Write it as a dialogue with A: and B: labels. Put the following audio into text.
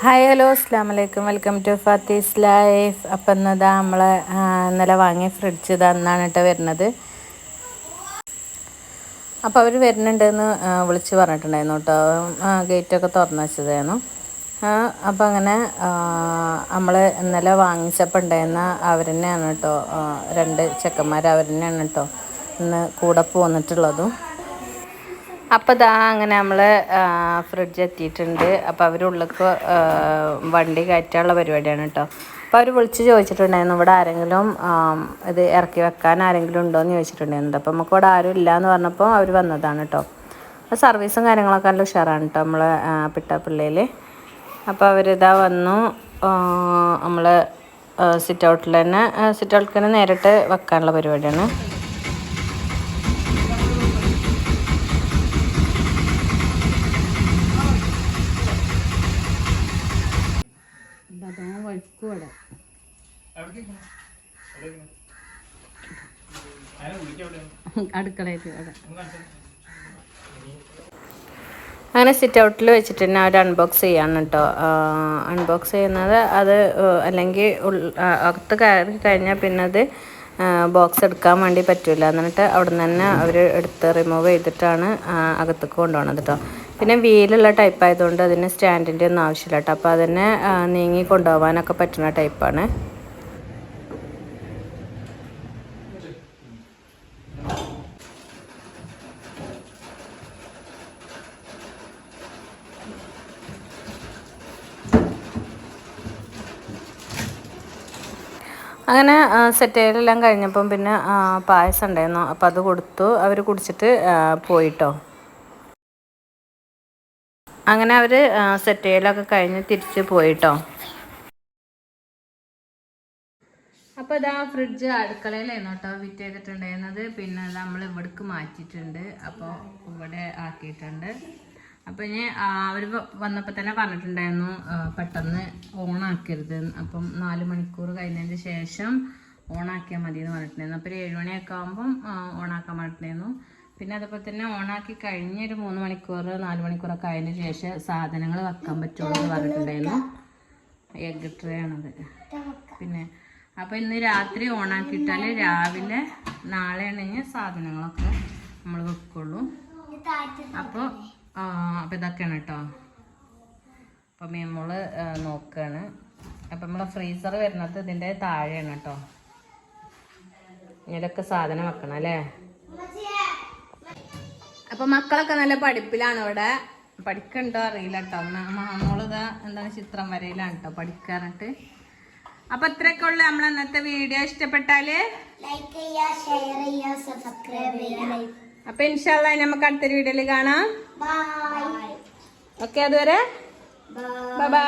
A: Hi hello അസ്ലാം വലൈക്കും welcome to Fathi's life. അപ്പം എന്നതാ നമ്മൾ ഇന്നലെ വാങ്ങിയ ഫ്രിഡ്ജ് ഇതാ എന്നാണ് കേട്ടോ വരുന്നത്. അപ്പോൾ അവർ വരുന്നുണ്ടെന്ന് വിളിച്ച് പറഞ്ഞിട്ടുണ്ടായിരുന്നു കേട്ടോ. ഗേറ്റൊക്കെ തുറന്നു വെച്ചതായിരുന്നു. അപ്പം അങ്ങനെ നമ്മൾ ഇന്നലെ വാങ്ങിച്ചപ്പോൾ ഉണ്ടായിരുന്ന അവർ തന്നെയാണ് കേട്ടോ രണ്ട് ചെക്കന്മാർ അവർ തന്നെയാണ് കേട്ടോ ഇന്ന് കൂടെ പോന്നിട്ടുള്ളതും. അപ്പോൾ ഇതാ അങ്ങനെ നമ്മൾ ഫ്രിഡ്ജ് എത്തിയിട്ടുണ്ട്. അപ്പോൾ അവർ ഉള്ളിലേക്ക് വണ്ടി കയറ്റാനുള്ള പരിപാടിയാണ് കേട്ടോ അപ്പോൾ അവർ വിളിച്ച് ചോദിച്ചിട്ടുണ്ടായിരുന്നു ഇവിടെ ആരെങ്കിലും ഇത് ഇറക്കി വെക്കാൻ ആരെങ്കിലും ഉണ്ടോ? എന്ന് ചോദിച്ചിട്ടുണ്ടായിരുന്നു. അപ്പോൾ നമുക്ക് ഇവിടെ ആരും ഇല്ല എന്ന് പറഞ്ഞപ്പോൾ അവർ വന്നതാണ് കേട്ടോ അപ്പോൾ സർവീസും കാര്യങ്ങളൊക്കെ നല്ല ഉഷാറാണ് കേട്ടോ നമ്മൾ പിട്ടാപ്പിള്ളയിൽ അപ്പോൾ അവരിതാ വന്നു നമ്മൾ സിറ്റ് ഔട്ടിൽ തന്നെ സിറ്റ് ഔട്ടിൽ തന്നെ നേരിട്ട് വെക്കാനുള്ള പരിപാടിയാണ്. അടുക്കളയിൽ അങ്ങനെ സിറ്റ് ഔട്ടിൽ വെച്ചിട്ട് തന്നെ അവർ അൺബോക്സ് ചെയ്യാണ് കേട്ടോ അൺബോക്സ് ചെയ്യുന്നത് അത് അല്ലെങ്കിൽ അകത്ത് കയറി കഴിഞ്ഞാൽ പിന്നെ അത് ബോക്സ് എടുക്കാൻ വേണ്ടി പറ്റില്ല എന്നിട്ട് അവിടെ നിന്ന് തന്നെ അവർ എടുത്ത് റിമൂവ് ചെയ്തിട്ടാണ് അകത്തേക്ക് കൊണ്ടുപോകണത് കേട്ടോ പിന്നെ വീലുള്ള ടൈപ്പ് ആയതുകൊണ്ട് അതിന് സ്റ്റാൻഡിന്റെ ഒന്നും ആവശ്യമില്ല കേട്ടോ അപ്പോൾ അതിനെ നീങ്ങി കൊണ്ടുപോകാനൊക്കെ പറ്റുന്ന ടൈപ്പാണ് അങ്ങനെ സെറ്റ് ചെയ്തെല്ലാം കഴിഞ്ഞപ്പം പിന്നെ പായസം ഉണ്ടായിരുന്നു. അപ്പം അത് കൊടുത്തു. അവർ കുടിച്ചിട്ട് പോയിട്ടോ. അങ്ങനെ അവർ സെറ്റ് ചെയ്യലൊക്കെ കഴിഞ്ഞ് തിരിച്ച് പോയിട്ടോ. അപ്പോൾ ഇതാ ഫ്രിഡ്ജ് അടുക്കളയിലായിരുന്നു കേട്ടോ ഫിറ്റ് ചെയ്തിട്ടുണ്ടായിരുന്നത്. പിന്നെ നമ്മൾ ഇവിടേക്ക് മാറ്റിയിട്ടുണ്ട്. അപ്പോൾ ഇവിടെ ആക്കിയിട്ടുണ്ട്. അപ്പോൾ ഇനി അവർ വന്നപ്പോൾ തന്നെ പറഞ്ഞിട്ടുണ്ടായിരുന്നു പെട്ടെന്ന് ഓണാക്കരുത്. അപ്പം നാല് മണിക്കൂർ കഴിഞ്ഞതിന് ശേഷം ഓണാക്കിയാൽ മതി എന്ന് പറഞ്ഞിട്ടുണ്ടായിരുന്നു. അപ്പോൾ ഒരു ഏഴ് മണിയൊക്കെ ആകുമ്പം ഓൺ ആക്കാൻ പറഞ്ഞിട്ടുണ്ടായിരുന്നു. പിന്നെ അതുപോലെ തന്നെ ഓണാക്കി കഴിഞ്ഞ ഒരു മൂന്ന് മണിക്കൂർ നാല് മണിക്കൂറൊക്കെ ആയതിനു ശേഷം സാധനങ്ങൾ വെക്കാൻ പറ്റുള്ളൂ എന്ന് പറഞ്ഞിട്ടുണ്ടായിരുന്നു. എഗ് ട്രേ ആണത്. പിന്നെ അപ്പോൾ ഇന്ന് രാത്രി ഓണാക്കിയിട്ടാൽ രാവിലെ നാളെ ആണെങ്കിൽ സാധനങ്ങളൊക്കെ നമ്മൾ വെക്കുള്ളൂ. അപ്പോൾ അപ്പോൾ ഇതൊക്കെയാണ് കേട്ടോ. അപ്പം നമ്മൾ നോക്കുകയാണ് അപ്പം നമ്മളെ ഫ്രീസർ വരുന്നത് ഇതിന്റെ താഴെയാണ് കേട്ടോ. ഇതൊക്കെ സാധനം വെക്കണം അല്ലേ? അപ്പൊ മക്കളൊക്കെ നല്ല പഠിപ്പിലാണ് ഇവിടെ. പഠിക്കണ്ടോ അറിയില്ല കേട്ടോ. മോളിതാ എന്താണ് ചിത്രം വരയിലാണ് കേട്ടോ പഠിക്കാറിട്ട്. അപ്പൊ ഇത്രയൊക്കെ ഉള്ളു. നമ്മൾ ഇന്നത്തെ വീഡിയോ ഇഷ്ടപ്പെട്ടാൽ
B: ലൈക്ക് ചെയ്യുക ഷെയർ ചെയ്യുക സബ്സ്ക്രൈബ് ചെയ്യുക
A: അപ്പൊ ഇൻഷാല്ല നമുക്ക് അടുത്തൊരു വീഡിയോയിൽ കാണാം. ഓക്കെ അതുവരെ.
B: Bye
A: bye